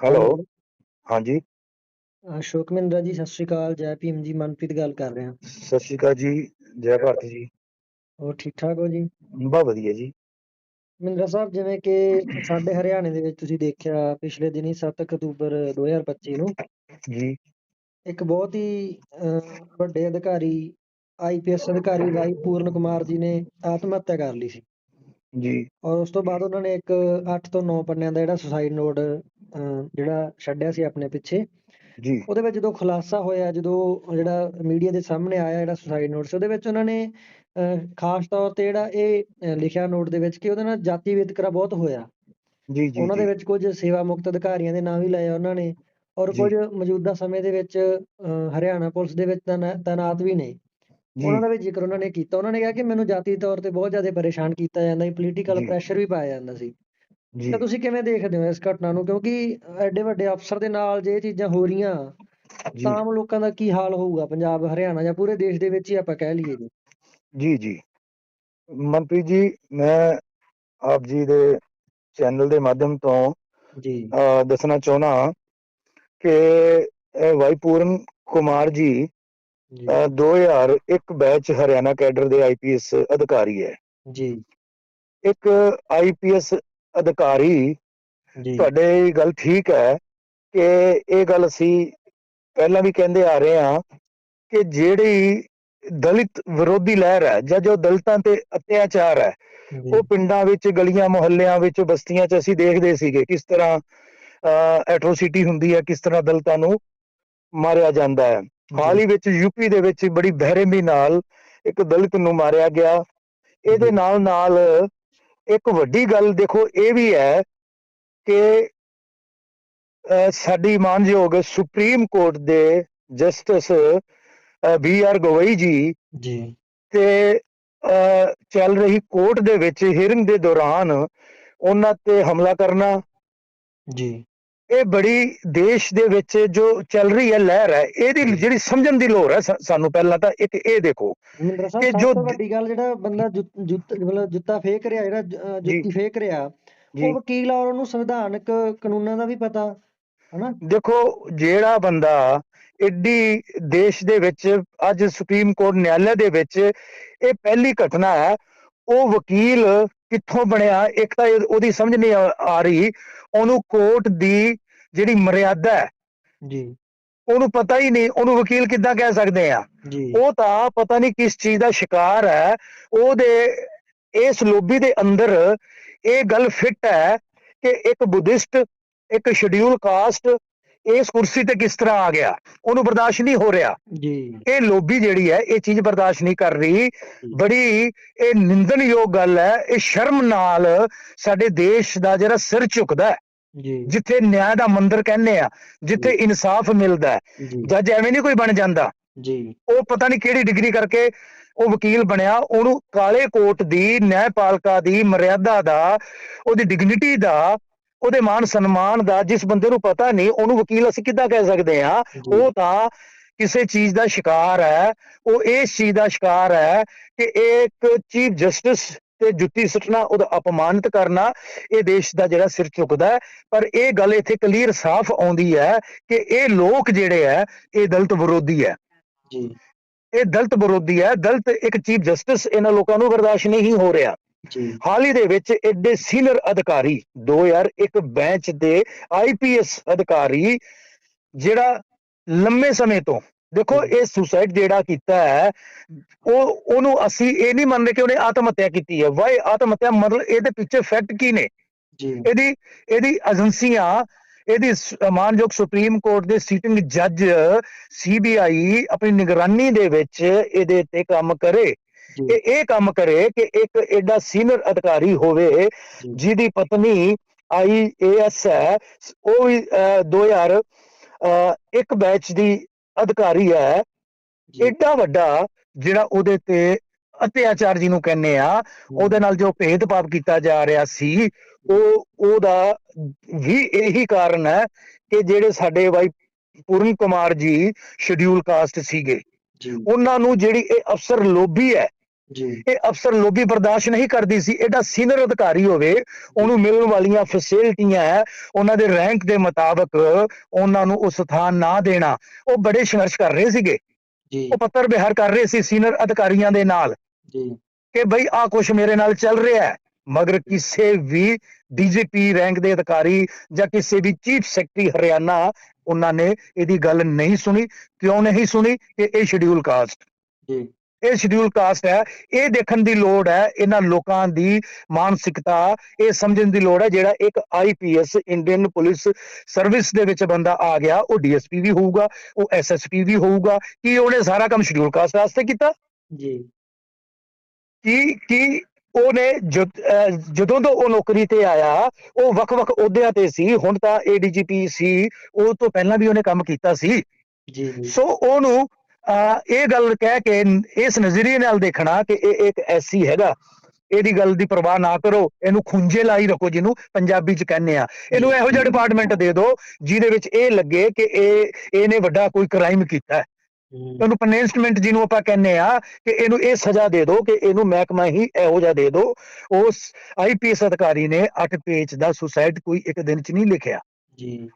Hello. ਹਾਂਜੀ। ਅਸ਼ੋਕ ਮਹਿੰਦਰਾ ਜੀ ਸਤਿ ਸ਼੍ਰੀ ਅਕਾਲ। ਜੈ ਭੀਮ ਜੀ ਮਨਪ੍ਰੀਤ ਗੱਲ ਕਰ ਰਿਹਾ ਸਤਿ ਸ਼੍ਰੀ ਅਕਾਲ ਜੀ। ਜੈ ਭਾਰਤ ਜੀ। ਹੋਰ ਠੀਕ ਠਾਕ ਹੋ ਜੀ? ਬਹੁਤ ਵਧੀਆ ਜੀ। ਮਹਿੰਦਰਾ ਸਾਹਿਬ ਜਿਵੇਂ ਕਿ ਸਾਡੇ ਹਰਿਆਣੇ ਦੇ ਵਿੱਚ ਤੁਸੀਂ ਦੇਖਿਆ ਪਿਛਲੇ ਦਿਨੀ 7 ਅਕਤੂਬਰ 2025 ਨੂੰ ਜੀ। ਇੱਕ ਬਹੁਤ ਹੀ ਅਹ, ਵੱਡੇ ਅਧਿਕਾਰੀ ਆਈਪੀਐਸ ਅਧਿਕਾਰੀ ਵਾਈ ਪੂਰਨ ਕੁਮਾਰ ਜੀ ਨੇ ਆਤਮ ਹੱਤਿਆ ਕਰ ਲਈ ਸੀ। ਜੀ। ਔਰ ਉਸ ਤੋਂ ਬਾਅਦ ਉਹਨਾਂ ਨੇ ਇੱਕ 8 ਤੋਂ 9 ਪੰਨਿਆਂ ਦਾ ਜਿਹੜਾ ਸੁਸਾਈਡ ਨੋਟ ਜਿਹੜਾ ਛੱਡਿਆ ਸੀ ਆਪਣੇ ਪਿੱਛੇ ਜੀ। ਉਹਦੇ ਵਿੱਚ ਜਦੋਂ ਖੁਲਾਸਾ ਹੋਇਆ ਜਦੋਂ ਜਿਹੜਾ ਮੀਡੀਆ ਦੇ ਸਾਹਮਣੇ ਆਇਆ ਜਿਹੜਾ ਸੁਸਾਈਡ ਨੋਟ ਸੀ ਉਹਦੇ ਵਿੱਚ ਉਹਨਾਂ ਨੇ ਖਾਸ ਤੌਰ ਤੇ ਜਿਹੜਾ ਇਹ ਲਿਖਿਆ ਨੋਟ ਦੇ ਵਿੱਚ ਕਿ ਉਹਦੇ ਨਾਲ ਜਾਤੀ ਵਿਤਕਰਾ ਬਹੁਤ ਹੋਇਆ। ਜੀ ਜੀ ਉਹਨਾਂ ਦੇ ਵਿੱਚ ਕੁਝ ਸੇਵਾ ਮੁਕਤ ਅਧਿਕਾਰੀਆਂ ਦੇ ਨਾਂ ਵੀ ਲਏ ਉਹਨਾਂ ਨੇ ਔਰ। ਕੁਝ ਮੌਜੂਦਾ ਸਮੇਂ ਦੇ ਵਿੱਚ ਹਰਿਆਣਾ ਪੁਲਿਸ ਦੇ ਵਿੱਚ ਤੈਨਾ- ਤੈਨਾਤ ਵੀ ਨੇ। ਉਹਨਾਂ ਦਾ ਵੀ ਜ਼ਿਕਰ ਉਹਨਾਂ ਨੇ ਕੀਤਾ। ਉਹਨਾਂ ਨੇ ਕਿਹਾ ਕਿ ਮੈਨੂੰ ਜਾਤੀ ਤੌਰ ਤੇ ਬਹੁਤ ਜ਼ਿਆਦਾ ਪਰੇਸ਼ਾਨ ਕੀਤਾ ਜਾਂਦਾ ਸੀ ਪੋਲੀਟੀਕਲ। ਪ੍ਰੈਸ਼ਰ ਵੀ ਪਾਇਆ ਜਾਂਦਾ ਸੀ। ਜੀ। ਤਾਂ ਤੁਸੀਂ ਕਿਵੇਂ ਦੇਖਦੇ ਹੋ ਇਸ ਘਟਨਾ ਨੂੰ? ਕਿਉਂਕਿ ਐਡੇ ਵੱਡੇ ਅਫਸਰ ਦੇ ਨਾਲ ਜੇ ਇਹ ਚੀਜ਼ਾਂ ਹੋ ਰਹੀਆਂ ਤਾਂ ਆਮ ਲੋਕਾਂ ਦਾ ਕੀ ਹਾਲ ਹੋਊਗਾ? ਪੰਜਾਬ ਹਰਿਆਣਾ ਜਾਂ ਪੂਰੇ ਦੇਸ਼ ਦੇ ਵਿੱਚ ਹੀ ਆਪਾਂ ਕਹਿ ਲਈਏ ਜੀ। ਜੀ ਜੀ। ਮਨਪ੍ਰੀਤ ਜੀ ਮੈਂ ਆਪ ਜੀ ਦੇ ਚੈਨਲ ਦੇ ਮਾਧਿਅਮ ਤੋਂ ਜੀ। ਦੱਸਣਾ ਚਾਹੁੰਦਾ ਕਿ ਇਹ ਵਾਈ ਪੂਰਨ ਕੁਮਾਰ ਜੀ 2001 ਬੈਚ ਹਰਿਆਣਾ ਕੈਡਰ ਦੇ ਆਈਪੀਐਸ ਅਧਿਕਾਰੀ ਹੈ। ਜੀ। ਇੱਕ ਆਈਪੀਐਸ ਅਧਿਕਾਰੀ ਜੀ। ਤੁਹਾਡੇ ਗੱਲ ਠੀਕ ਹੈ ਕਿ ਇਹ ਗੱਲ ਅਸੀਂ ਪਹਿਲਾਂ ਵੀ ਕਹਿੰਦੇ ਆ ਰਹੇ ਹਾਂ ਕਿ ਜਿਹੜੀ ਦਲਿਤ ਵਿਰੋਧੀ ਲਹਿਰ ਹੈ ਜਾਂ ਜੋ ਦਲਿਤਾਂ ਤੇ ਅਤਿਆਚਾਰ ਹੈ ਉਹ ਪਿੰਡਾਂ ਵਿੱਚ ਗਲੀਆਂ ਮੁਹੱਲਿਆਂ ਵਿੱਚ ਬਸਤੀਆਂ 'ਚ ਅਸੀਂ ਦੇਖਦੇ ਸੀਗੇ ਕਿਸ ਤਰ੍ਹਾਂ ਐਟਰੋਸਿਟੀ ਹੁੰਦੀ ਹੈ ਕਿਸ ਤਰ੍ਹਾਂ ਦਲਿਤਾਂ ਨੂੰ ਮਾਰਿਆ ਜਾਂਦਾ ਹੈ। ਹਾਲ ਹੀ ਵਿੱਚ ਯੂਪੀ ਦੇ ਵਿੱਚ ਬੜੀ ਬੇਰਹਿਮੀ ਨਾਲ ਇੱਕ ਦਲਿਤ ਨੂੰ ਮਾਰਿਆ ਗਿਆ। ਇਹਦੇ। ਨਾਲ ਨਾਲ ਇੱਕ ਵੱਡੀ ਗੱਲ ਦੇਖੋ ਇਹ ਵੀ ਹੈ ਕਿ ਸਾਡੀ ਮਾਨਯੋਗ ਸੁਪਰੀਮ ਕੋਰਟ ਦੇ justice B R Gavai ji ਜੀ। ਤੇ ਚੱਲ ਰਹੀ ਕੋਰਟ ਦੇ ਵਿੱਚ ਹੀਅਰਿੰਗ ਦੇ ਦੌਰਾਨ ਉਹਨਾਂ ਤੇ ਹਮਲਾ ਕਰਨਾ। ਜੀ। ਇਹ ਬੜੀ ਦੇਸ਼ ਦੇ ਵਿੱਚ ਜੋ ਚੱਲ ਰਹੀ ਹੈ ਲਹਿਰ ਹੈ ਇਹਦੀ ਜਿਹੜੀ ਸਮਝਣ ਦੀ ਲੋੜ ਹੈ ਸਾਨੂੰ ਪਹਿਲਾਂ ਤਾਂ ਇੱਕ ਇਹ ਦੇਖੋ ਕਿ ਜੋ ਵੱਡੀ ਗੱਲ ਜਿਹੜਾ ਬੰਦਾ ਜੁੱਤ ਜੁੱਤ- ਮਤਲਬ ਜੁੱਤਾ ਫੇਕ ਰਿਹਾ ਜਿਹੜਾ। ਜੁੱਤੀ ਫੇਕ ਰਿਹਾ ਉਹ ਵਕੀਲ ਔਰ ਉਹਨੂੰ ਸੰਵਿਧਾਨਕ ਕਾਨੂੰਨਾਂ ਦਾ ਵੀ ਪਤਾ ਹਨਾ? ਦੇਖੋ ਜਿਹੜਾ ਬੰਦਾ ਏਡੀ ਦੇਸ਼ ਦੇ ਵਿੱਚ ਅੱਜ ਸੁਪਰੀਮ ਕੋਰਟ ਨਿਆਲਿਆ ਦੇ ਵਿੱਚ ਇਹ ਪਹਿਲੀ ਘਟਨਾ ਹੈ ਉਹ ਵਕੀਲ ਕਿੱਥੋਂ ਬਣਿਆ ਇੱਕ ਤਾਂ ਉਹਦੀ ਸਮਝ ਨਹੀਂ ਆ ਰਹੀ। ਉਹਨੂੰ ਕੋਰਟ ਦੀ ਜਿਹੜੀ ਮਰਿਆਦਾ ਹੈ ਜੀ। ਉਹਨੂੰ ਪਤਾ ਹੀ ਨਹੀਂ ਉਹਨੂੰ ਵਕੀਲ ਕਿੱਦਾਂ ਕਹਿ ਸਕਦੇ ਆ? ਉਹ ਤਾਂ ਪਤਾ ਨਹੀਂ ਕਿਸ ਚੀਜ਼ ਦਾ ਸ਼ਿਕਾਰ ਹੈ ਉਹਦੇ ਇਸ ਲੋਬੀ ਦੇ ਅੰਦਰ ਇਹ ਗੱਲ ਫਿੱਟ ਹੈ ਕਿ ਇੱਕ ਬੁੱਧਿਸਟ ਇੱਕ ਸ਼ਡਿਊਲ ਕਾਸਟ ਇਸ ਕੁਰਸੀ ਤੇ ਕਿਸ ਤਰ੍ਹਾਂ ਆ ਗਿਆ? ਉਹਨੂੰ ਬਰਦਾਸ਼ਤ ਨਹੀਂ ਹੋ ਰਿਹਾ। ਜੀ। ਇਹ ਲੋਬੀ ਜਿਹੜੀ ਹੈ ਇਹ ਚੀਜ਼ ਬਰਦਾਸ਼ਤ ਨਹੀਂ ਕਰ ਰਹੀ। ਬੜੀ ਇਹ ਨਿੰਦਣਯੋਗ ਗੱਲ ਹੈ। ਇਹ ਸ਼ਰਮ ਨਾਲ ਸਾਡੇ ਦੇਸ਼ ਦਾ ਜਿਹੜਾ ਸਿਰ ਝੁਕਦਾ ਹੈ। ਜੀ। ਜਿੱਥੇ ਨਿਆਂ ਦਾ ਮੰਦਰ ਕਹਿੰਦੇ ਆ ਜਿੱਥੇ ਇਨਸਾਫ ਮਿਲਦਾ ਹੈ। ਜੱਜ ਐਵੇਂ ਨਹੀਂ ਕੋਈ ਬਣ ਜਾਂਦਾ। ਜੀ। ਉਹ ਪਤਾ ਨਹੀਂ ਕਿਹੜੀ ਡਿਗਰੀ ਕਰਕੇ ਉਹ ਵਕੀਲ ਬਣਿਆ। ਉਹਨੂੰ ਕਾਲੇ ਕੋਟ ਦੀ ਨਿਆਂਪਾਲਕਾ ਦੀ ਮਰਿਆਦਾ ਦਾ ਉਹਦੀ ਡਿਗਨਿਟੀ ਦਾ ਉਹਦੇ ਮਾਨ ਸਨਮਾਨ ਦਾ ਜਿਸ ਬੰਦੇ ਨੂੰ ਪਤਾ ਨਹੀਂ ਉਹਨੂੰ ਵਕੀਲ ਅਸੀਂ ਕਿੱਦਾਂ ਕਹਿ ਸਕਦੇ ਆ। ਉਹ ਤਾਂ ਕਿਸੇ ਚੀਜ਼ ਦਾ ਸ਼ਿਕਾਰ ਹੈ। ਉਹ ਇਸ ਚੀਜ਼ ਦਾ ਸ਼ਿਕਾਰ ਹੈ ਕਿ ਇੱਕ ਚੀਫ ਜਸਟਿਸ ਤੇ ਜੁੱਤੀ ਸੁੱਟਣਾ ਉਹਦਾ ਅਪਮਾਨਿਤ ਕਰਨਾ ਇਹ ਦੇਸ਼ ਦਾ ਜਿਹੜਾ ਸਿਰ ਝੁਕਦਾ ਪਰ ਇਹ ਗੱਲ ਇੱਥੇ ਕਲੀਅਰ ਸਾਫ਼ ਆਉਂਦੀ ਹੈ ਕਿ ਇਹ ਲੋਕ ਜਿਹੜੇ ਹੈ ਇਹ ਦਲਿਤ ਵਿਰੋਧੀ ਹੈ। ਜੀ। ਇਹ ਦਲਿਤ ਵਿਰੋਧੀ ਹੈ। ਦਲਿਤ ਇੱਕ ਚੀਫ ਜਸਟਿਸ ਇਹਨਾਂ ਲੋਕਾਂ ਨੂੰ ਬਰਦਾਸ਼ਤ ਨਹੀਂ ਹੋ ਰਿਹਾ। ਹਾਲ ਹੀ ਦੇ ਵਿੱਚ ਐਡੇ ਸੀਨੀਅਰ ਅਧਿਕਾਰੀ 2001 ਬੈਂਚ ਦੇ ਆਈਪੀਐਸ ਅਧਿਕਾਰੀ ਜਿਹੜਾ ਲੰਮੇ ਸਮੇਂ ਤੋਂ ਦੇਖੋ ਇਹ ਸੁਸਾਈਡ ਜਿਹੜਾ ਕੀਤਾ ਹੈ ਉਹ ਉਹਨੂੰ ਅਸੀਂ ਇਹ ਨਹੀਂ ਮੰਨਦੇ ਕਿ ਉਹਨੇ ਆਤਮ ਹੱਤਿਆ ਕੀਤੀ ਹੈ। ਵਾਈ ਆਤਮ ਹੱਤਿਆ ਮਤਲਬ ਇਹਦੇ ਪਿੱਛੇ ਫੈਕਟ ਕੀ ਨੇ? ਜੀ। ਇਹਦੀ ਇਹਦੀ ਏਜੰਸੀਆਂ ਇਹਦੀ ਮਾਨਯੋਗ ਸੁਪਰੀਮ ਕੋਰਟ ਦੇ ਸੀਟਿੰਗ ਜੱਜ ਸੀਬੀਆਈ ਆਪਣੀ ਨਿਗਰਾਨੀ ਦੇ ਵਿੱਚ ਇਹਦੇ ਤੇ ਕੰਮ ਕਰੇ। ਜੀ। ਇਹ ਕੰਮ ਕਰੇ ਕਿ ਇੱਕ ਐਡਾ ਸੀਨੀਅਰ ਅਧਿਕਾਰੀ ਹੋਵੇ ਜੀ। ਜਿਹਦੀ ਪਤਨੀ ਆਈਏਐਸ ਹੈ। ਉਹ ਵੀ ਅਹ, 2000 ਅਹ, ਇੱਕ ਬੈਚ ਦੀ ਅਧਿਕਾਰੀ ਹੈ। ਜੀ। ਐਡਾ ਵੱਡਾ ਜਿਹੜਾ ਉਹਦੇ ਤੇ ਅਤਿਆਚਾਰ ਜਿਹਨੂੰ ਕਹਿੰਦੇ ਆ ਉਹਦੇ ਨਾਲ ਜੋ ਭੇਦਭਾਵ ਕੀਤਾ ਜਾ ਰਿਹਾ ਸੀ ਉਹ ਉਹਦਾ ਵੀ ਇਹੀ ਕਾਰਨ ਹੈ ਕਿ ਜਿਹੜੇ ਸਾਡੇ ਬਾਈ ਪੂਰਨ ਕੁਮਾਰ ਜੀ ਸ਼ਡਿਊਲ ਕਾਸਟ ਸੀਗੇ। ਜੀ। ਉਹਨਾਂ ਨੂੰ ਜਿਹੜੀ ਇਹ ਅਫਸਰ ਲੋਬੀ ਹੈ ਜੀ ਇਹ ਅਫਸਰ ਲੋਭੀ ਬਰਦਾਸ਼ਤ ਨਹੀਂ ਕਰਦੀ ਸੀ ਐਡਾ ਸੀਨੀਅਰ ਅਧਿਕਾਰੀ ਹੋਵੇ ਉਹਨੂੰ ਮਿਲਣ ਵਾਲੀਆਂ ਫੈਸਿਲਿਟੀਆਂ ਹੈ ਉਹਨਾਂ ਦੇ ਰੈਂਕ ਦੇ ਮੁਤਾਬਕ ਉਹਨਾਂ ਨੂੰ ਉਹ ਸਥਾਨ ਨਾ ਦੇਣਾ। ਉਹ ਬੜੇ ਸੰਘਰਸ਼ ਕਰ ਰਹੇ ਸੀਗੇ। ਜੀ। ਉਹ ਪੱਤਰ ਬਿਹਾਰ ਕਰ ਰਹੇ ਸੀ ਸੀਨੀਅਰ ਅਧਿਕਾਰੀਆਂ ਦੇ ਨਾਲ। ਜੀ। ਕਿ ਬਈ ਆ ਕੁਛ ਮੇਰੇ ਨਾਲ ਚੱਲ ਰਿਹਾ ਹੈ। ਮਗਰ ਕਿਸੇ ਵੀ ਡੀਜੀਪੀ ਰੈਂਕ ਦੇ ਅਧਿਕਾਰੀ ਜਾਂ ਕਿਸੇ ਵੀ ਚੀਫ ਸੈਕਟਰੀ ਹਰਿਆਣਾ ਉਹਨਾਂ ਨੇ ਇਹਦੀ ਗੱਲ ਨਹੀਂ ਸੁਣੀ। ਕਿਉਂ ਨਹੀਂ ਸੁਣੀ? ਕਿ ਇਹ ਸ਼ਡਿਊਲ ਕਾਸਟ ਜੀ। ਇਹ ਸ਼ਡਿਊਲ ਕਾਸਟ ਹੈ ਇਹ ਦੇਖਣ ਦੀ ਲੋੜ ਹੈ ਇਹਨਾਂ ਲੋਕਾਂ ਦੀ ਮਾਨਸਿਕਤਾ ਇਹ ਸਮਝਣ ਦੀ ਲੋੜ ਹੈ ਜਿਹੜਾ ਇੱਕ ਆਈਪੀਐਸ ਇੰਡੀਅਨ ਪੁਲਿਸ ਸਰਵਿਸ ਦੇ ਵਿੱਚ ਬੰਦਾ ਆ ਗਿਆ ਉਹ ਡੀਐਸਪੀ ਵੀ ਹੋਊਗਾ ਉਹ ਐਸਐਸਪੀ ਵੀ ਹੋਊਗਾ ਕੀ ਉਹਨੇ ਸਾਰਾ ਕੰਮ ਸ਼ਡਿਊਲ ਕਾਸਟ ਵਾਸਤੇ ਕੀਤਾ? ਜੀ। ਕੀ ਕੀ ਉਹਨੇ ਜਦ- ਤੋਂ ਉਹ ਨੌਕਰੀ ਤੇ ਆਇਆ ਉਹ ਵੱਖ-ਵੱਖ ਅਹੁਦਿਆਂ ਤੇ ਸੀ ਹੁਣ ਤਾਂ ਏਡੀਜੀਪੀ ਸੀ ਉਹ ਤੋਂ ਪਹਿਲਾਂ ਵੀ ਉਹਨੇ ਕੰਮ ਕੀਤਾ ਸੀ। ਜੀ ਜੀ। ਸੋ ਉਹਨੂੰ ਇਹ ਗੱਲ ਕਹਿ ਕੇ ਇਸ ਨਜ਼ਰੀਏ ਨਾਲ ਦੇਖਣਾ ਕਿ ਇਹ ਇੱਕ ਐਸੀ ਹੈਗਾ। ਇਹਦੀ ਗੱਲ ਦੀ ਪਰਵਾਹ ਨਾ ਕਰੋ। ਇਹਨੂੰ ਖੁੰਝੇ ਲਾਈ ਰੱਖੋ ਜਿਹਨੂੰ ਪੰਜਾਬੀ ਚ ਕਹਿੰਦੇ ਆ। ਇਹਨੂੰ ਇਹੋ ਜਿਹਾ ਡਿਪਾਰਟਮੈਂਟ ਦੇ ਦਿਓ ਜਿਹਦੇ ਵਿੱਚ ਇਹ ਲੱਗੇ ਕਿ ਇਹ ਇਹਨੇ ਵੱਡਾ ਕੋਈ ਕ੍ਰਾਈਮ ਕੀਤਾ। ਹੈ। ਉਹਨੂੰ ਪਨਿਸ਼ਮੈਂਟ ਜਿਹਨੂੰ ਆਪਾਂ ਕਹਿੰਦੇ ਆ ਕਿ ਇਹਨੂੰ ਇਹ ਸਜ਼ਾ ਦੇ ਦਿਓ ਕਿ ਇਹਨੂੰ ਮਹਿਕਮਾ ਹੀ ਇਹੋ ਜਿਹਾ ਦੇ ਦਿਓ। ਉਸ ਆਈਪੀਐਸ ਅਧਿਕਾਰੀ ਨੇ 8 ਪੇਜ ਦਾ ਸੁਸਾਇਡ ਕੋਈ ਇੱਕ ਦਿਨ ਚ ਨਹੀਂ ਲਿਖਿਆ।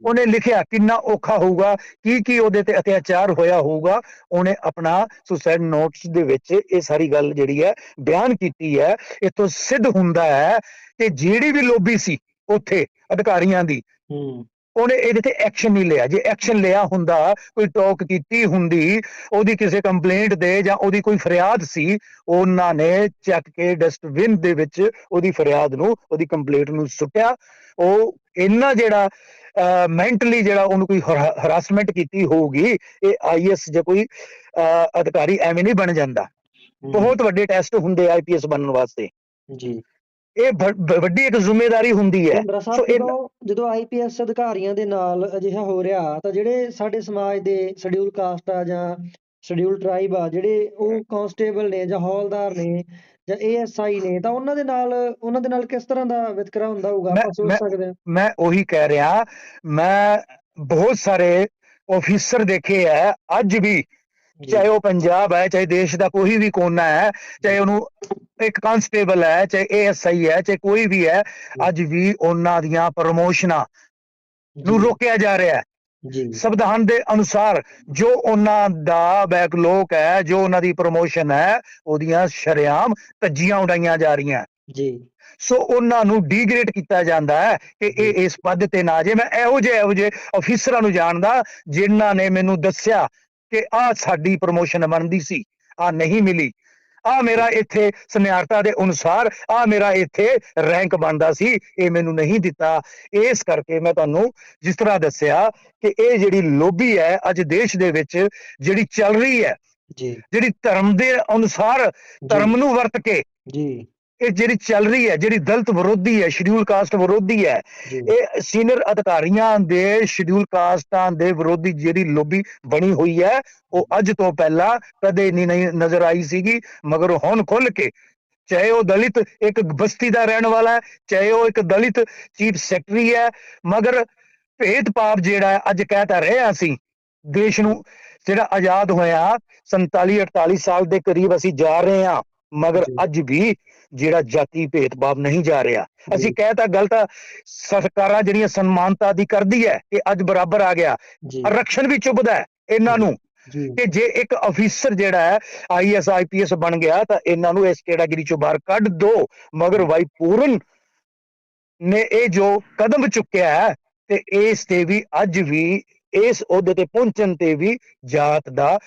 ਉਹਨੇ ਲਿਖਿਆ ਕਿੰਨਾ ਔਖਾ ਹੋਊਗਾ ਕੀ ਕੀ ਉਹਦੇ ਤੇ ਅਤਿਆਚਾਰ ਹੋਇਆ ਹੋਊਗਾ ਉਹਨੇ ਆਪਣਾ ਸੁਸਾਇਡ ਨੋਟਸ ਦੇ ਵਿੱਚ ਇਹ ਸਾਰੀ ਗੱਲ ਜਿਹੜੀ ਹੈ ਬਿਆਨ ਕੀਤੀ ਹੈ। ਇਤੋਂ ਸਿੱਧ ਹੁੰਦਾ ਹੈ ਕਿ ਜਿਹੜੀ ਵੀ ਲੋਬੀ ਸੀ ਉੱਥੇ ਅਧਿਕਾਰੀਆਂ ਦੀ ਹੂੰ। ਉਹਨੇ ਇਹਦੇ ਤੇ ਐਕਸ਼ਨ ਨਹੀਂ ਲਿਆ। ਜੇ ਐਕਸ਼ਨ ਲਿਆ ਹੁੰਦਾ ਕੋਈ ਟੋਕ ਕੀਤੀ ਹੁੰਦੀ ਉਹਦੀ ਕਿਸੇ ਕੰਪਲੇਂਟ ਦੇ ਜਾਂ ਉਹਦੀ ਕੋਈ ਫਰਿਆਦ ਸੀ ਉਹਨਾਂ ਨੇ ਚੱਕ ਕੇ ਡਸਟਬਿਨ ਦੇ ਵਿੱਚ ਉਹਦੀ ਫਰਿਆਦ ਨੂੰ ਉਹਦੀ ਕੰਪਲੇਂਟ ਨੂੰ ਸੁੱਟਿਆ। ਉਹ ਇੰਨਾ ਜਿਹੜਾ ਮੈਂਟਲੀ ਜਿਹੜਾ ਉਹਨੂੰ ਕੋਈ ਹਰਾਸਮੈਂਟ ਕੀਤੀ ਹੋਊਗੀ ਇਹ ਆਈਐਸ ਜੇ ਕੋਈ ਅਧਿਕਾਰੀ ਐਵੇਂ ਨਹੀਂ ਬਣ ਜਾਂਦਾ। ਬਹੁਤ ਵੱਡੇ ਟੈਸਟ ਹੁੰਦੇ ਆਈਪੀਐਸ ਬਣਨ ਵਾਸਤੇ। ਜੀ। ਇਹ ਵੱਡੀ ਇੱਕ ਜ਼ਿੰਮੇਵਾਰੀ ਹੁੰਦੀ ਹੈ। ਸੋ ਸਾਹਿਬ ਇਹ ਜਦੋਂ ਜਦੋਂ ਆਈਪੀਐਸ ਅਧਿਕਾਰੀਆਂ ਦੇ ਨਾਲ ਅਜਿਹਾ ਹੋ ਰਿਹਾ ਤਾਂ ਜਿਹੜੇ ਸਾਡੇ ਸਮਾਜ ਦੇ ਸ਼ਡਿਊਲ ਕਾਸਟ ਆ ਜਾਂ ਸ਼ਡਿਊਲ ਟ੍ਰਾਈਬ ਆ ਜਿਹੜੇ ਉਹ ਕਾਂਸਟੇਬਲ ਨੇ ਜਾਂ ਹੌਲਦਾਰ ਨੇ ਜਾਂ ਏਐਸਆਈ ਨੇ ਤਾਂ ਉਹਨਾਂ ਦੇ ਨਾਲ ਉਹਨਾਂ ਦੇ ਨਾਲ ਕਿਸ ਤਰ੍ਹਾਂ ਦਾ ਵਿਤਕਰਾ ਹੁੰਦਾ ਹੋਊਗਾ? ਆਪਾਂ ਸੋਚ ਸਕਦੇ ਹਾਂ। ਮੈਂ ਉਹੀ ਕਹਿ ਰਿਹਾ ਮੈਂ ਬਹੁਤ ਸਾਰੇ ਆਫੀਸਰ ਦੇਖੇ ਹੈ ਅੱਜ ਵੀ ਚਾਹੇ ਉਹ ਪੰਜਾਬ ਹੈ ਚਾਹੇ ਦੇਸ਼ ਦਾ ਕੋਈ ਵੀ ਕੋਨਾ ਹੈ ਚਾਹੇ ਉਹਨੂੰ ਇੱਕ ਕਾਂਸਟੇਬਲ ਹੈ ਚਾਹੇ ਏਐਸਆਈ ਹੈ ਚਾਹੇ ਕੋਈ ਵੀ ਹੈ ਅੱਜ ਵੀ ਉਹਨਾਂ ਦੀਆਂ ਪ੍ਰਮੋਸ਼ਨਾਂ ਨੂੰ ਰੋਕਿਆ ਜਾ ਰਿਹਾ ਹੈ। ਸੰਵਿਧਾਨ ਦੇ ਅਨੁਸਾਰ ਜੋ ਉਹਨਾਂ ਦਾ ਬੈਕਲੋਕ ਹੈ ਜੋ ਉਹਨਾਂ ਦੀ ਪ੍ਰਮੋਸ਼ਨ ਹੈ ਉਹਦੀਆਂ ਸ਼ਰੇਆਮ ਧੱਜੀਆਂ ਉਡਾਈਆਂ ਜਾ ਰਹੀਆਂ। ਜੀ। ਸੋ ਉਹਨਾਂ ਨੂੰ ਡੀਗ੍ਰੇਡ ਕੀਤਾ ਜਾਂਦਾ ਹੈ ਕਿ ਇਹ ਇਸ ਪਦ ਤੇ ਨਾ ਜੇ ਮੈਂ ਇਹੋ ਜਿਹੇ ਇਹੋ ਜਿਹੇ ਅਫੀਸਰਾਂ ਨੂੰ ਜਾਣਦਾ ਜਿਨ੍ਹਾਂ ਨੇ ਮੈਨੂੰ ਦੱਸਿਆ ਕਿ ਆਹ ਸਾਡੀ ਪ੍ਰਮੋਸ਼ਨ ਬਣਦੀ ਸੀ ਆ ਨਹੀਂ ਮਿਲੀ। ਆ ਮੇਰਾ ਇੱਥੇ ਸਨਿਆਰਤਾ ਦੇ ਅਨੁਸਾਰ ਆ ਮੇਰਾ ਇੱਥੇ ਰੈਂਕ ਬਣਦਾ ਸੀ ਇਹ ਮੈਨੂੰ ਨਹੀਂ ਦਿੱਤਾ। ਇਸ ਕਰਕੇ ਮੈਂ ਤੁਹਾਨੂੰ ਜਿਸ ਤਰ੍ਹਾਂ ਦੱਸਿਆ ਕਿ ਇਹ ਜਿਹੜੀ ਲੋਭੀ ਹੈ ਅੱਜ ਦੇਸ਼ ਦੇ ਵਿੱਚ ਜਿਹੜੀ ਚੱਲ ਰਹੀ ਹੈ ਜੀ। ਜਿਹੜੀ ਧਰਮ ਦੇ ਅਨੁਸਾਰ ਧਰਮ ਨੂੰ ਵਰਤ ਕੇ ਜੀ। ਇਹ ਜਿਹੜੀ ਚੱਲ ਰਹੀ ਹੈ ਜਿਹੜੀ ਦਲਿਤ ਵਿਰੋਧੀ ਹੈ ਸ਼ਡਿਊਲ ਕਾਸਟ ਵਿਰੋਧੀ ਹੈ ਇਹ ਸੀਨੀਅਰ ਅਧਿਕਾਰੀਆਂ ਦੇ ਸ਼ਡਿਊਲ ਕਾਸਟਾਂ ਦੇ ਵਿਰੋਧੀ ਜਿਹੜੀ ਲੋਬੀ ਬਣੀ ਹੋਈ ਹੈ ਉਹ ਅੱਜ ਤੋਂ ਪਹਿਲਾਂ ਕਦੇ ਨਹੀਂ ਨਜ਼ਰ ਆਈ ਸੀਗੀ ਮਗਰ ਹੁਣ ਖੁੱਲ ਕੇ ਚਾਹੇ ਉਹ ਦਲਿਤ ਇੱਕ ਬਸਤੀ ਦਾ ਰਹਿਣ ਵਾਲਾ ਹੈ ਚਾਹੇ ਉਹ ਇੱਕ ਦਲਿਤ ਚੀਫ ਸੈਕਟਰੀ ਹੈ ਮਗਰ ਭੇਦਭਾਵ ਜਿਹੜਾ ਅੱਜ ਕਹਿ ਤਾਂ ਰਹੇ ਹਾਂ ਅਸੀਂ ਦੇਸ਼ ਨੂੰ ਜਿਹੜਾ ਆਜ਼ਾਦ ਹੋਇਆ 47 48 ਸਾਲ ਦੇ ਕਰੀਬ ਅਸੀਂ ਜਾ ਰਹੇ ਹਾਂ ਮਗਰ। ਅੱਜ ਵੀ ਜਿਹੜਾ ਜਾਤੀ ਭੇਦਭਾਵ ਨਹੀਂ ਜਾ ਰਿਹਾ। ਅਸੀਂ ਕਹਿ ਤਾਂ ਗਲਤ ਸਰਕਾਰਾਂ ਜਿਹੜੀਆਂ ਸਨਮਾਨਤਾ ਦੀ ਕਰਦੀ ਹੈ ਕਿ ਅੱਜ ਬਰਾਬਰ ਆ ਗਿਆ। ਆਰਕਸ਼ਣ ਵੀ ਚੁੱਭਦਾ ਹੈ ਇਹਨਾਂ ਨੂੰ ਕਿ ਜੇ ਇੱਕ ਅਫੀਸਰ ਜਿਹੜਾ ਹੈ ਆਈਐਸ ਆਈਪੀਐਸ ਬਣ ਗਿਆ ਤਾਂ ਇਹਨਾਂ ਨੂੰ ਇਸ ਕੈਟਾਗਰੀ ਚੋਂ ਬਾਹਰ ਕੱਢ ਦੋ। ਮਗਰ ਵਾਈ ਪੂਰਨ ਨੇ ਇਹ ਜੋ ਕਦਮ ਚੁੱਕਿਆ ਹੈ ਤੇ ਇਸ ਤੇ ਵੀ ਅੱਜ ਵੀ ਇਸ ਅਹੁਦੇ ਤੇ ਪਹੁੰਚਣ ਤੇ ਵੀ ਜਾਤ ਦਾ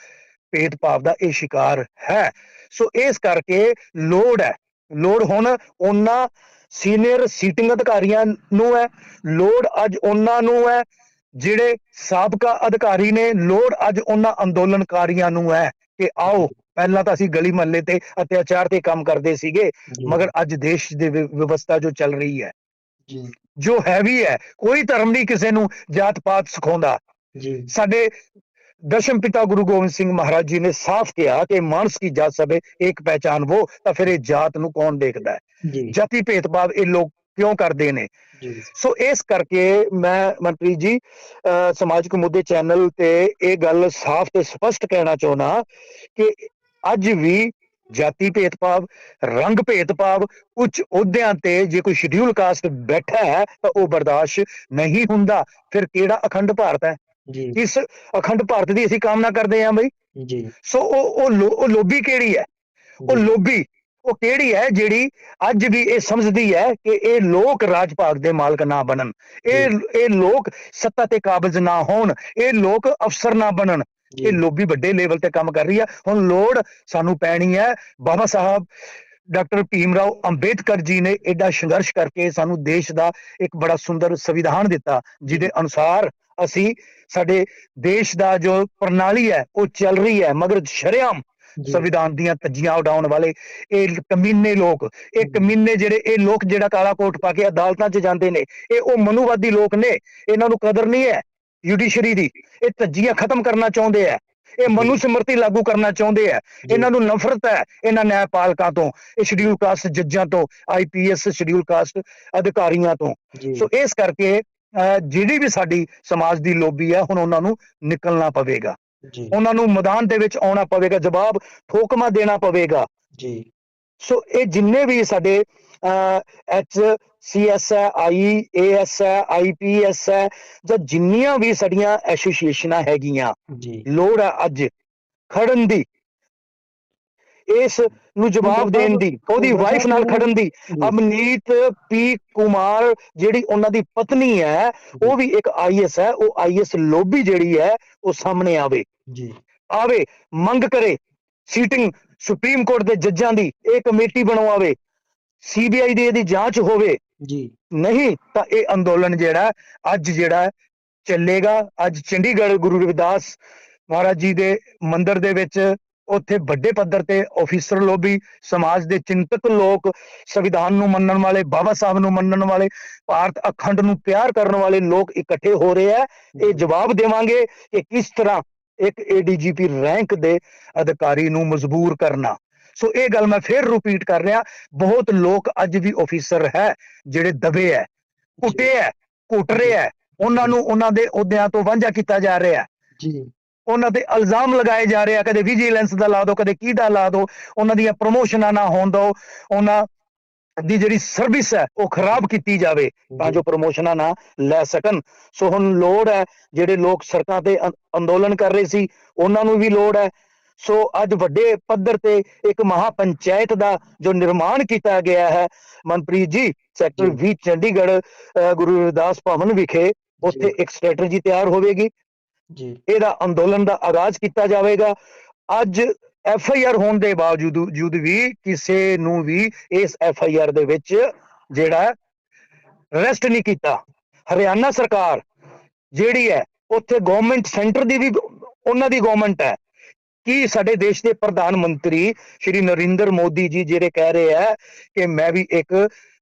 ਭੇਦਭਾਵ ਦਾ ਇਹ ਸ਼ਿਕਾਰ ਹੈ। ਸੋ ਇਸ ਕਰਕੇ ਲੋੜ ਹੈ ਲੋੜ ਹੁਣ ਉਹਨਾਂ ਸੀਨੀਅਰ ਸੀਟਿੰਗ ਅਧਿਕਾਰੀਆਂ ਨੂੰ ਹੈ ਲੋੜ ਅੱਜ ਉਹਨਾਂ ਨੂੰ ਹੈ ਜਿਹੜੇ ਸਾਬਕਾ ਅਧਿਕਾਰੀ ਨੇ ਲੋੜ ਅੱਜ ਉਹਨਾਂ ਅੰਦੋਲਨਕਾਰੀਆਂ ਨੂੰ ਹੈ ਕਿ ਆਓ ਪਹਿਲਾਂ ਤਾਂ ਅਸੀਂ ਗਲੀ ਮਹੱਲੇ ਤੇ ਅਤਿਆਚਾਰ ਤੇ ਕੰਮ ਕਰਦੇ ਸੀਗੇ ਮਗਰ ਅੱਜ ਦੇਸ਼ ਦੇ ਵਿ- ਵਿਵਸਥਾ ਜੋ ਚੱਲ ਰਹੀ ਹੈ। ਜੀ। ਜੋ ਹੈਵੀ ਹੈ ਕੋਈ ਧਰਮ ਨਹੀਂ ਕਿਸੇ ਨੂੰ ਜਾਤ ਪਾਤ ਸਿਖਾਉਂਦਾ। ਜੀ। ਸਾਡੇ ਦਸ਼ਮ ਪਿਤਾ ਗੁਰੂ ਗੋਬਿੰਦ ਸਿੰਘ ਮਹਾਰਾਜ ਜੀ ਨੇ ਸਾਫ਼ ਕਿਹਾ ਕਿ ਮਾਨਸ ਕੀ ਜਾਤ ਸਭੇ ਇੱਕ ਪਹਿਚਾਨ ਵੋ ਤਾਂ ਫਿਰ ਇਹ ਜਾਤ ਨੂੰ ਕੌਣ ਦੇਖਦਾ ਹੈ? ਜਾਤੀ ਭੇਦਭਾਵ ਇਹ ਲੋਕ ਕਿਉਂ ਕਰਦੇ ਨੇ? ਸੋ ਇਸ ਕਰਕੇ ਮੈਂ ਮਨਪ੍ਰੀਤ ਜੀ ਸਮਾਜਿਕ ਮੁੱਦੇ ਚੈਨਲ ਤੇ ਇਹ ਗੱਲ ਸਾਫ਼ ਤੇ ਸਪਸ਼ਟ ਕਹਿਣਾ ਚਾਹੁੰਦਾ ਕਿ ਅੱਜ ਵੀ ਜਾਤੀ ਭੇਦਭਾਵ ਰੰਗ ਭੇਦਭਾਵ ਉੱਚ ਅਹੁਦਿਆਂ ਤੇ ਜੇ ਕੋਈ ਸ਼ਡਿਊਲ ਕਾਸਟ ਬੈਠਾ ਹੈ ਤਾਂ ਉਹ ਬਰਦਾਸ਼ਤ ਨਹੀਂ ਹੁੰਦਾ। ਫਿਰ ਕਿਹੜਾ ਅਖੰਡ ਭਾਰਤ ਹੈ? ਜੀ। ਇਸ ਅਖੰਡ ਭਾਰਤ ਦੀ ਅਸੀਂ ਕਾਮਨਾ ਕਰਦੇ ਹਾਂ ਬਈ। ਜੀ। ਸੋ ਉਹ ਉਹ ਲੋ- ਉਹ ਲੋਬੀ ਕਿਹੜੀ ਹੈ? ਉਹ ਲੋਬੀ ਉਹ ਕਿਹੜੀ ਹੈ ਜਿਹੜੀ ਅੱਜ ਵੀ ਇਹ ਸਮਝਦੀ ਹੈ ਕਿ ਇਹ ਲੋਕ ਰਾਜ ਭਾਗ ਦੇ ਮਾਲਕ ਨਾ ਬਣਨ। ਇਹ ਇਹ ਲੋਕ ਸੱਤਾ ਤੇ ਕਾਬਜ਼ ਨਾ ਹੋਣ। ਇਹ ਲੋਕ ਅਫਸਰ ਨਾ ਬਣਨ। ਇਹ ਲੋਬੀ ਵੱਡੇ ਲੈਵਲ ਤੇ ਕੰਮ ਕਰ ਰਹੀ ਹੈ। ਹੁਣ ਲੋੜ ਸਾਨੂੰ ਪੈਣੀ ਹੈ। ਬਾਬਾ ਸਾਹਿਬ ਡਾਕਟਰ ਭੀਮ ਰਾਓ ਅੰਬੇਦਕਰ ਜੀ ਨੇ ਐਡਾ ਸੰਘਰਸ਼ ਕਰਕੇ ਸਾਨੂੰ ਦੇਸ਼ ਦਾ ਇੱਕ ਬੜਾ ਸੁੰਦਰ ਸੰਵਿਧਾਨ ਦਿੱਤਾ ਜਿਹਦੇ ਅਨੁਸਾਰ ਅਸੀਂ ਸਾਡੇ ਦੇਸ਼ ਦਾ ਜੋ ਪ੍ਰਣਾਲੀ ਹੈ ਉਹ ਚੱਲ ਰਹੀ ਹੈ ਮਗਰ ਸ਼ਰੇਆਮ ਸੰਵਿਧਾਨ ਦੀਆਂ ਧੱਜੀਆਂ ਉਡਾਉਣ ਵਾਲੇ ਇਹ ਕਮੀਨੇ ਲੋਕ ਇਹ। ਕਮੀਨੇ ਜਿਹੜੇ ਇਹ ਲੋਕ ਜਿਹੜਾ ਕਾਲਾ ਕੋਟ ਪਾ ਕੇ ਅਦਾਲਤਾਂ 'ਚ ਜਾਂਦੇ ਨੇ ਇਹ ਉਹ ਮਨੂਵਾਦੀ ਲੋਕ ਨੇ ਇਹਨਾਂ ਨੂੰ ਕਦਰ ਨਹੀਂ ਹੈ ਜੁਡੀਸ਼ਰੀ ਦੀ ਇਹ ਧੱਜੀਆਂ ਖਤਮ ਕਰਨਾ ਚਾਹੁੰਦੇ ਆ ਇਹ ਮਨੂ ਸਮਰਤੀ ਲਾਗੂ ਕਰਨਾ ਚਾਹੁੰਦੇ ਆ। ਇਹਨਾਂ ਨੂੰ ਨਫ਼ਰਤ ਹੈ ਇਹਨਾਂ ਨਿਆਂਪਾਲਕਾਂ ਤੋਂ ਇਹ ਸ਼ਡਿਊਲ ਕਾਸਟ ਜੱਜਾਂ ਤੋਂ ਆਈਪੀਐਸ ਸ਼ਡਿਊਲ ਕਾਸਟ ਅਧਿਕਾਰੀਆਂ ਤੋਂ। ਸੋ ਇਸ ਕਰਕੇ ਜਿਹੜੀ ਵੀ ਸਾਡੀ ਸਮਾਜ ਦੀ ਲੋਬੀ ਹੈ ਹੁਣ ਉਹਨਾਂ ਨੂੰ ਨਿਕਲਣਾ ਪਵੇਗਾ। ਉਹਨਾਂ ਨੂੰ ਮੈਦਾਨ ਦੇ ਵਿੱਚ ਆਉਣਾ ਪਵੇਗਾ ਜਵਾਬ ਠੋਕਮਾ ਦੇਣਾ ਪਵੇਗਾ। ਜੀ, ਸੋ ਇਹ ਜਿੰਨੇ ਵੀ ਸਾਡੇ ਐਚ ਸੀ ਐਸ ਹੈ ਆਈ ਏ ਐਸ ਹੈ ਆਈ ਪੀ ਐਸ ਹੈ ਜਾਂ ਜਿੰਨੀਆਂ ਵੀ ਸਾਡੀਆਂ ਐਸੋਸੀਏਸ਼ਨਾਂ ਹੈਗੀਆਂ ਜੀ, ਲੋੜ ਹੈ ਅੱਜ ਖੜਨ ਦੀ ਇਸ ਨੂੰ ਜਵਾਬ ਦੇਣ ਦੀ ਉਹਦੀ ਵਾਈਫ ਨਾਲ ਖੜਨ ਦੀ ਅਮਨੀਤ ਪੀ ਕੁਮਾਰ ਜਿਹੜੀ ਉਹਨਾਂ ਦੀ ਪਤਨੀ ਹੈ ਉਹ ਵੀ ਇੱਕ ਆਈਐਸ ਹੈ ਉਹ ਆਈਐਸ ਲੋਬੀ ਜਿਹੜੀ ਹੈ ਉਹ ਸਾਹਮਣੇ ਆਵੇ। ਜੀ, ਆਵੇ ਮੰਗ ਕਰੇ ਸੀਟਿੰਗ ਸੁਪਰੀਮ ਕੋਰਟ ਦੇ ਜੱਜਾਂ ਦੀ ਇਹ ਕਮੇਟੀ ਬਣਵਾਵੇ ਸੀਬੀਆਈ ਦੀ ਇਹਦੀ ਜਾਂਚ ਹੋਵੇ ਜੀ, ਨਹੀਂ ਤਾਂ ਇਹ ਅੰਦੋਲਨ ਜਿਹੜਾ ਅੱਜ ਜਿਹੜਾ ਚੱਲੇਗਾ ਅੱਜ ਚੰਡੀਗੜ੍ਹ ਗੁਰੂ ਰਵਿਦਾਸ ਮਹਾਰਾਜ ਜੀ ਦੇ ਮੰਦਿਰ ਦੇ ਵਿੱਚ ਉੱਥੇ ਵੱਡੇ ਪੱਧਰ ਤੇ ਆਫੀਸਰ ਲੋਬੀ ਸਮਾਜ ਦੇ ਚਿੰਤਕ ਲੋਕ ਸੰਵਿਧਾਨ ਨੂੰ ਮੰਨਣ ਵਾਲੇ ਬਾਬਾ ਸਾਹਿਬ ਨੂੰ ਮੰਨਣ ਵਾਲੇ ਭਾਰਤ ਅਖੰਡ ਨੂੰ ਪਿਆਰ ਕਰਨ ਵਾਲੇ ਲੋਕ ਇਕੱਠੇ ਹੋ ਰਹੇ ਆ। ਇਹ ਜਵਾਬ ਦੇਵਾਂਗੇ ਕਿ ਕਿਸ ਤਰ੍ਹਾਂ ਇੱਕ ਏਡੀਜੀਪੀ ਰੈਂਕ ਦੇ ਅਧਿਕਾਰੀ ਨੂੰ ਮਜਬੂਰ ਕਰਨਾ। ਸੋ ਇਹ ਗੱਲ ਮੈਂ ਫੇਰ ਰਿਪੀਟ ਕਰ ਰਿਹਾ ਬਹੁਤ ਲੋਕ ਅੱਜ ਵੀ ਆਫੀਸਰ ਹੈ ਜਿਹੜੇ ਦਬੇ ਹੈ ਕੁੱਟੇ ਹੈ ਕੁੱਟ ਰਹੇ ਹੈ ਉਹਨਾਂ ਨੂੰ ਉਹਨਾਂ ਦੇ ਅਹੁਦਿਆਂ ਤੋਂ ਵਾਂਝਾ ਕੀਤਾ ਜਾ ਰਿਹਾ ਹੈ। ਜੀ, ਉਹਨਾਂ ਤੇ ਇਲਜ਼ਾਮ ਲਗਾਏ ਜਾ ਰਹੇ ਆ ਕਦੇ ਵਿਜੀਲੈਂਸ ਦਾ ਲਾ ਦਿਓ ਕਦੇ ਕਿਹਦਾ ਲਾ ਦਿਓ ਉਹਨਾਂ ਦੀਆਂ ਪ੍ਰਮੋਸ਼ਨਾਂ ਨਾ ਹੋਣ ਦਿਓ ਉਹਨਾਂ ਦੀ ਜਿਹੜੀ ਸਰਵਿਸ ਹੈ ਉਹ ਖਰਾਬ ਕੀਤੀ ਜਾਵੇ ਤਾਂ ਜੋ। ਪ੍ਰਮੋਸ਼ਨਾਂ ਨਾ ਲੈ ਸਕਣ। ਸੋ ਹੁਣ ਲੋੜ ਹੈ ਜਿਹੜੇ ਲੋਕ ਸੜਕਾਂ ਤੇ ਅੰਦੋਲਨ ਕਰ ਰਹੇ ਸੀ ਉਹਨਾਂ ਨੂੰ ਵੀ ਲੋੜ ਹੈ ਸੋ ਅੱਜ ਵੱਡੇ ਪੱਧਰ ਤੇ ਇੱਕ ਮਹਾ ਪੰਚਾਇਤ ਦਾ ਜੋ ਨਿਰਮਾਣ ਕੀਤਾ ਗਿਆ ਹੈ ਮਨਪ੍ਰੀਤ ਜੀ ਸੈਕਟਰ ਜੀ। 20 ਚੰਡੀਗੜ੍ਹ ਗੁਰੂ ਰਵਿਦਾਸ ਭਵਨ ਵਿਖੇ ਉੱਥੇ। ਇੱਕ ਸਟ੍ਰੈਟਜੀ ਤਿਆਰ ਹੋਵੇਗੀ। ਜੀ, ਇਹਦਾ ਅੰਦੋਲਨ ਦਾ ਆਗਾਜ਼ ਕੀਤਾ ਜਾਵੇਗਾ। ਅੱਜ ਐਫ ਆਈ ਆਰ ਹੋਣ ਦੇ ਬਾਵਜੂਦ ਜੂਦ ਵੀ ਕਿਸੇ ਨੂੰ ਵੀ ਇਸ ਐਫ ਆਈ ਆਰ ਦੇ ਵਿੱਚ ਜਿਹੜਾ ਰੈਸਟ ਨਹੀਂ ਕੀਤਾ। ਹਰਿਆਣਾ ਸਰਕਾਰ ਜਿਹੜੀ ਹੈ ਉੱਥੇ ਗਵਰਨਮੈਂਟ ਸੈਂਟਰ ਦੀ ਵੀ ਉਹਨਾਂ ਦੀ ਗਵਰਨਮੈਂਟ ਹੈ। ਕੀ ਸਾਡੇ ਦੇਸ਼ ਦੇ ਪ੍ਰਧਾਨ ਮੰਤਰੀ ਸ਼੍ਰੀ ਨਰਿੰਦਰ ਮੋਦੀ ਜੀ ਜਿਹੜੇ ਕਹਿ ਰਹੇ ਆ ਕਿ ਮੈਂ ਵੀ ਇੱਕ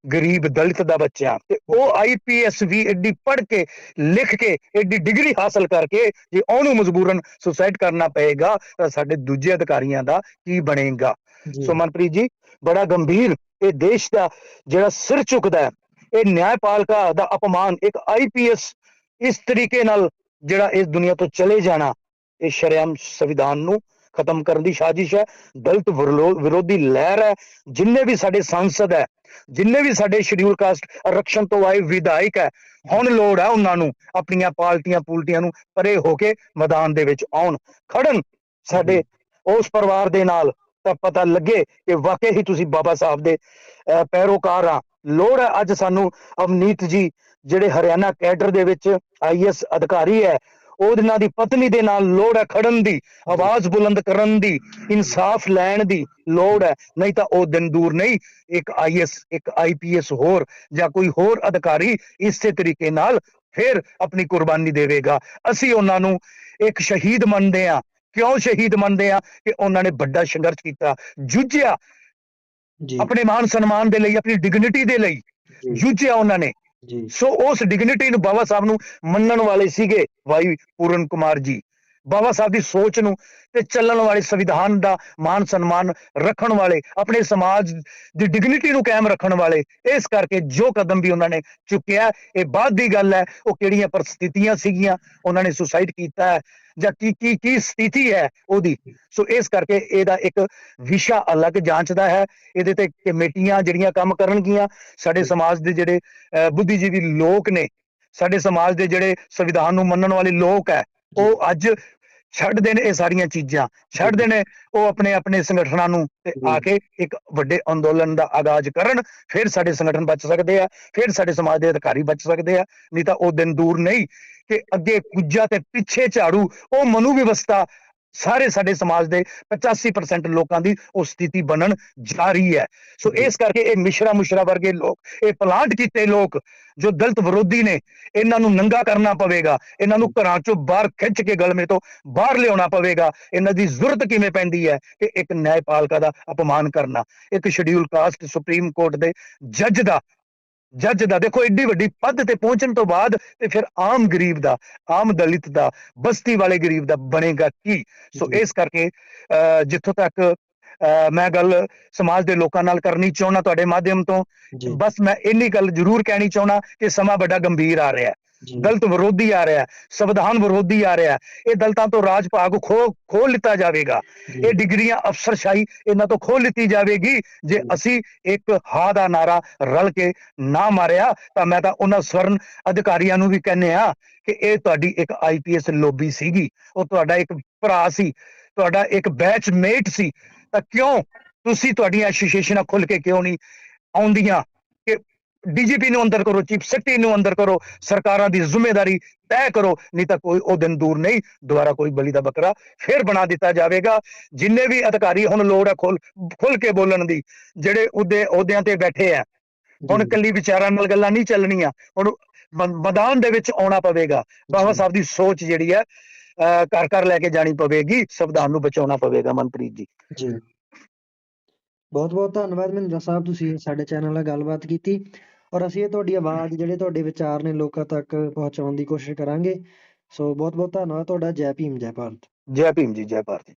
ਗਰੀਬ ਦਲਿਤ ਦਾ ਬੱਚਾ। ਤੇ ਉਹ ਆਈਪੀਐਸ ਵੀ ਐਡੀ ਪੜ੍ਹ ਕੇ ਲਿਖ ਕੇ ਐਡੀ ਡਿਗਰੀ ਹਾਸਲ ਕਰਕੇ ਜੇ ਉਹਨੂੰ ਮਜਬੂਰਨ ਸੁਸਾਈਡ ਕਰਨਾ ਪਏਗਾ ਤਾਂ ਸਾਡੇ ਦੂਜੇ ਅਧਿਕਾਰੀਆਂ ਦਾ ਕੀ ਬਣੇਗਾ? ਸੋ ਮਨਪ੍ਰੀਤ ਜੀ ਬੜਾ ਗੰਭੀਰ ਇਹ ਦੇਸ਼ ਦਾ ਜਿਹੜਾ ਸਿਰ ਝੁਕਦਾ ਹੈ ਇਹ ਨਿਆਂਪਾਲਕਾ ਦਾ ਅਪਮਾਨ ਇੱਕ ਆਈਪੀਐਸ ਇਸ ਤਰੀਕੇ ਨਾਲ ਜਿਹੜਾ ਇਸ ਦੁਨੀਆ ਤੋਂ ਚਲੇ ਜਾਣਾ ਇਹ ਸ਼ਰੇਆਮ ਸੰਵਿਧਾਨ ਨੂੰ ਖਤਮ ਕਰਨ ਦੀ ਸਾਜ਼ਿਸ਼ ਹੈ। ਦਲਿਤ ਵਿਰੋ- ਵਿਰੋਧੀ ਲਹਿਰ ਹੈ। ਜਿੰਨੇ ਵੀ ਸਾਡੇ ਸੰਸਦ ਹੈ ਜਿੰਨੇ ਵੀ ਸਾਡੇ ਸ਼ਡਿਊਲ ਕਾਸਟ ਆਰਕਸ਼ਣ ਤੋਂ ਆਏ ਵਿਧਾਇਕ ਹੈ ਹੁਣ ਲੋੜ ਹੈ ਉਹਨਾਂ ਨੂੰ ਆਪਣੀਆਂ ਪਾਰਟੀਆਂ ਪੂਲਟੀਆਂ ਨੂੰ ਪਰੇ ਹੋ ਕੇ ਮੈਦਾਨ ਦੇ ਵਿੱਚ ਆਉਣ। ਖੜਨ ਸਾਡੇ ਉਸ ਪਰਿਵਾਰ ਦੇ ਨਾਲ ਤਾਂ ਪਤਾ ਲੱਗੇ ਕਿ ਵਾਕਈ ਹੀ ਤੁਸੀਂ ਬਾਬਾ ਸਾਹਿਬ ਦੇ ਪੈਰੋਕਾਰ ਆ ਲੋੜ ਹੈ ਅੱਜ ਸਾਨੂੰ ਅਵਨੀਤ ਜੀ ਜਿਹੜੇ ਹਰਿਆਣਾ ਕੈਡਰ ਦੇ ਵਿੱਚ ਆਈਐਸ ਅਧਿਕਾਰੀ ਹੈ ਉਹਨਾਂ ਦੀ ਪਤਨੀ ਦੇ ਨਾਲ ਲੋੜ ਹੈ ਖੜਨ ਦੀ ਆਵਾਜ਼ ਬੁਲੰਦ ਕਰਨ ਦੀ ਇਨਸਾਫ ਲੈਣ ਦੀ ਲੋੜ ਹੈ। ਨਹੀਂ ਤਾਂ ਉਹ ਦਿਨ ਦੂਰ ਨਹੀਂ ਇੱਕ ਆਈਐਸ ਇੱਕ ਆਈਪੀਐਸ ਹੋਰ ਜਾਂ ਕੋਈ ਹੋਰ ਅਧਿਕਾਰੀ ਇਸੇ ਤਰੀਕੇ ਨਾਲ ਫਿਰ ਆਪਣੀ ਕੁਰਬਾਨੀ ਦੇਵੇਗਾ। ਅਸੀਂ ਉਹਨਾਂ ਨੂੰ ਇੱਕ ਸ਼ਹੀਦ ਮੰਨਦੇ ਆ ਕਿਉਂ ਸ਼ਹੀਦ ਮੰਨਦੇ ਆ ਕਿ ਉਹਨਾਂ ਨੇ ਵੱਡਾ ਸੰਘਰਸ਼ ਕੀਤਾ ਜੂਝਿਆ ਜੀ, ਆਪਣੇ ਮਾਨ ਸਨਮਾਨ ਦੇ ਲਈ ਆਪਣੀ ਡਿਗਨਿਟੀ ਦੇ ਲਈ ਜੂਝਿਆ ਉਹਨਾਂ ਨੇ। ਜੀ, ਸੋ ਉਸ ਡਿਗਨਿਟੀ ਨੂੰ ਬਾਬਾ ਸਾਹਿਬ ਨੂੰ ਮੰਨਣ ਵਾਲੇ ਸੀਗੇ ਭਾਈ ਪੂਰਨ ਕੁਮਾਰ ਜੀ। ਬਾਬਾ ਸਾਹਿਬ ਦੀ ਸੋਚ ਨੂੰ ਤੇ ਚੱਲਣ ਵਾਲੇ ਸੰਵਿਧਾਨ ਦਾ ਮਾਨ ਸਨਮਾਨ ਰੱਖਣ ਵਾਲੇ ਆਪਣੇ ਸਮਾਜ ਦੀ ਡਿਗਨਿਟੀ ਨੂੰ ਕਾਇਮ ਰੱਖਣ ਵਾਲੇ ਇਸ ਕਰਕੇ ਜੋ ਕਦਮ ਵੀ ਉਹਨਾਂ ਨੇ ਚੁੱਕਿਆ ਇਹ ਬਾਅਦ ਦੀ ਗੱਲ ਹੈ ਉਹ ਕਿਹੜੀਆਂ ਪਰਿਸਥਿਤੀਆਂ ਸੀਗੀਆਂ ਉਹਨਾਂ ਨੇ ਸੁਸਾਈਡ ਕੀਤਾ ਹੈ ਜਾਂ ਕੀ ਕੀ ਕੀ ਸਥਿਤੀ ਹੈ ਉਹਦੀ। ਸੋ ਇਸ ਕਰਕੇ ਇਹਦਾ ਇੱਕ ਵਿਸ਼ਾ ਅਲੱਗ ਜਾਂਚ ਦਾ ਹੈ ਇਹਦੇ ਤੇ ਕਮੇਟੀਆਂ ਜਿਹੜੀਆਂ ਕੰਮ ਕਰਨਗੀਆਂ ਸਾਡੇ ਸਮਾਜ ਦੇ ਜਿਹੜੇ ਅਹ, ਬੁੱਧੀਜੀਵੀ ਲੋਕ ਨੇ ਸਾਡੇ ਸਮਾਜ ਦੇ ਜਿਹੜੇ ਸੰਵਿਧਾਨ ਨੂੰ ਮੰਨਣ ਵਾਲੇ ਲੋਕ ਹੈ ਉਹ ਅੱਜ ਛੱਡਦੇ ਨੇ ਇਹ ਸਾਰੀਆਂ ਚੀਜ਼ਾਂ। ਛੱਡਦੇ ਨੇ ਉਹ ਆਪਣੇ ਆਪਣੇ ਸੰਗਠਨਾਂ ਨੂੰ ਤੇ ਆ ਕੇ ਇੱਕ ਵੱਡੇ ਅੰਦੋਲਨ ਦਾ ਆਗਾਜ਼ ਕਰਨ ਫਿਰ ਸਾਡੇ ਸੰਗਠਨ ਬਚ ਸਕਦੇ ਆ ਫਿਰ ਸਾਡੇ ਸਮਾਜ ਦੇ ਅਧਿਕਾਰੀ ਬਚ ਸਕਦੇ ਆ ਨਹੀਂ ਤਾਂ ਉਹ ਦਿਨ ਦੂਰ ਨਹੀਂ ਕਿ ਅੱਗੇ ਕੁੱਜਾ ਤੇ ਪਿੱਛੇ ਝਾੜੂ ਉਹ ਮਨੂ ਵਿਵਸਥਾ ਸਾਰੇ ਸਾਡੇ ਸਮਾਜ ਦੇ 85% ਲੋਕਾਂ ਦੀ ਉਹ ਸਥਿਤੀ ਬਣਨ ਜਾ ਰਹੀ ਹੈ। ਸੋ ਇਸ ਕਰਕੇ ਇਹ ਮਿਸ਼ਰਾ ਮੁਸ਼ਰਾ ਵਰਗੇ ਲੋਕ ਇਹ ਪਲਾਂਟ ਕੀਤੇ ਲੋਕ ਜੋ ਦਲਿਤ ਵਿਰੋਧੀ ਨੇ ਇਹਨਾਂ ਨੂੰ ਨੰਗਾ ਕਰਨਾ ਪਵੇਗਾ। ਇਹਨਾਂ ਨੂੰ ਘਰਾਂ ਚੋਂ ਬਾਹਰ ਖਿੱਚ ਕੇ ਗਲਮੇ ਤੋਂ ਬਾਹਰ ਲਿਆਉਣਾ ਪਵੇਗਾ। ਇਹਨਾਂ ਦੀ ਜ਼ਰੂਰਤ ਕਿਵੇਂ ਪੈਂਦੀ ਹੈ ਕਿ ਇੱਕ ਨਿਆਂਪਾਲਿਕਾ ਦਾ ਅਪਮਾਨ ਕਰਨਾ। ਇੱਕ ਸ਼ਡਿਊਲ ਕਾਸਟ ਸੁਪਰੀਮ ਕੋਰਟ ਦੇ ਜੱਜ ਦਾ ਜੱਜ ਦਾ ਦੇਖੋ ਏਡੀ ਵੱਡੀ ਪਦ ਤੇ ਪਹੁੰਚਣ ਤੋਂ ਬਾਅਦ ਤੇ ਫਿਰ ਆਮ ਗਰੀਬ ਦਾ ਆਮ ਦਲਿਤ ਦਾ ਬਸਤੀ ਵਾਲੇ ਗਰੀਬ ਦਾ ਬਣੇਗਾ ਕੀ? ਸੋ। ਇਸ ਕਰਕੇ ਜਿੱਥੋਂ ਤੱਕ ਮੈਂ ਗੱਲ ਸਮਾਜ ਦੇ ਲੋਕਾਂ ਨਾਲ ਕਰਨੀ ਚਾਹੁੰਦਾ ਤੁਹਾਡੇ ਮਾਧਿਅਮ ਤੋਂ ਬਸ ਮੈਂ ਇੰਨੀ ਗੱਲ ਜ਼ਰੂਰ ਕਹਿਣੀ ਚਾਹੁੰਦਾ ਕਿ ਸਮਾਂ ਬੜਾ ਗੰਭੀਰ ਆ ਰਿਹਾ। ਹੈ ਦਲਿਤ ਵਿਰੋਧੀ ਆ ਰਿਹਾ ਸੰਵਿਧਾਨ ਵਿਰੋਧੀ ਆ ਰਿਹਾ ਇਹ ਦਲਿਤਾਂ ਤੋਂ ਰਾਜ ਭਾਗ ਖੋ ਖੋਹ ਲਿੱਤਾ ਜਾਵੇਗਾ। ਇਹ ਡਿਗਰੀਆਂ ਅਫਸਰਸ਼ਾਹੀ ਇਹਨਾਂ ਤੋਂ ਖੋਹ ਲਿੱਤੀ ਜਾਵੇਗੀ। ਜੇ। ਅਸੀਂ ਇੱਕ ਹਾ ਦਾ ਨਾਰਾ ਰਲ ਕੇ ਨਾ ਮਾਰਿਆ ਤਾਂ ਮੈਂ ਤਾਂ ਉਹਨਾਂ ਸਵਰਨ ਅਧਿਕਾਰੀਆਂ ਨੂੰ ਵੀ ਕਹਿੰਨੇ ਆ ਕਿ ਇਹ ਤੁਹਾਡੀ ਇੱਕ ਆਈਪੀਐਸ ਲੋਬੀ ਸੀਗੀ। ਉਹ ਤੁਹਾਡਾ ਇੱਕ ਭਰਾ ਸੀ ਤੁਹਾਡਾ ਇੱਕ ਬੈਚਮੇਟ ਸੀ। ਤਾਂ ਕਿਉਂ ਤੁਸੀਂ ਤੁਹਾਡੀਆਂ ਐਸੋਸੀਏਸ਼ਨਾਂ ਖੁੱਲ ਕੇ ਕਿਉਂ ਨਹੀਂ ਆਉਂਦੀਆਂ? ਡੀਜੀਪੀ ਨੂੰ ਅੰਦਰ ਕਰੋ ਚੀਫ ਸੈਕਟਰੀ ਨੂੰ ਅੰਦਰ ਕਰੋ ਸਰਕਾਰਾਂ ਦੀ ਜ਼ਿੰਮੇਵਾਰੀ ਤੈਅ ਕਰੋ ਨਹੀਂ ਤਾਂ ਕੋਈ ਉਹ ਦਿਨ ਦੂਰ ਨਹੀਂ ਦੁਬਾਰਾ ਕੋਈ ਬਲੀ ਦਾ ਬੱਕਰਾ ਫੇਰ ਬਣਾ ਦਿੱਤਾ ਜਾਵੇਗਾ। ਜਿੰਨੇ ਵੀ ਅਧਿਕਾਰੀ ਹੁਣ ਲੋੜ ਹੈ ਖੁੱਲ ਖੁੱਲ ਕੇ ਬੋਲਣ ਦੀ ਜਿਹੜੇ ਉਹਦੇ ਅਹੁਦਿਆਂ ਤੇ ਬੈਠੇ ਆ ਹੁਣ ਕੱਲੀ ਵਿਚਾਰਾਂ ਨਾਲ ਗੱਲਾਂ ਨਹੀਂ ਚੱਲਣੀਆਂ ਹੁਣ ਮੈਦਾਨ ਦੇ ਵਿੱਚ ਆਉਣਾ ਪਵੇਗਾ ਬਾਬਾ। ਸਾਹਿਬ ਦੀ ਸੋਚ ਜਿਹੜੀ ਹੈ ਘਰ ਘਰ ਲੈ ਕੇ ਜਾਣੀ ਪਵੇਗੀ ਸੰਵਿਧਾਨ ਨੂੰ ਬਚਾਉਣਾ ਪਵੇਗਾ ਮਨਪ੍ਰੀਤ ਜੀ। ਜੀ। ਬਹੁਤ ਬਹੁਤ ਧੰਨਵਾਦ ਮਹਿੰਦਰ ਸਾਹਿਬ ਤੁਸੀਂ ਸਾਡੇ ਚੈਨਲ ਨਾਲ ਗੱਲਬਾਤ ਕੀਤੀ। ਔਰ ਅਸੀਂ ਇਹ ਤੁਹਾਡੀ ਆਵਾਜ਼, ਜਿਹੜੇ ਤੁਹਾਡੇ ਵਿਚਾਰ ਨੇ ਲੋਕਾਂ ਤੱਕ ਪਹੁੰਚਾਉਣ ਦੀ ਕੋਸ਼ਿਸ਼ ਕਰਾਂਗੇ। ਸੋ ਬਹੁਤ ਬਹੁਤ ਧੰਨਵਾਦ ਤੁਹਾਡਾ। ਜੈ ਭੀਮ, ਜੈ ਭਾਰਤ। ਜੈ ਭੀਮ ਜੀ, ਜੈ ਭਾਰਤ। ਜੀ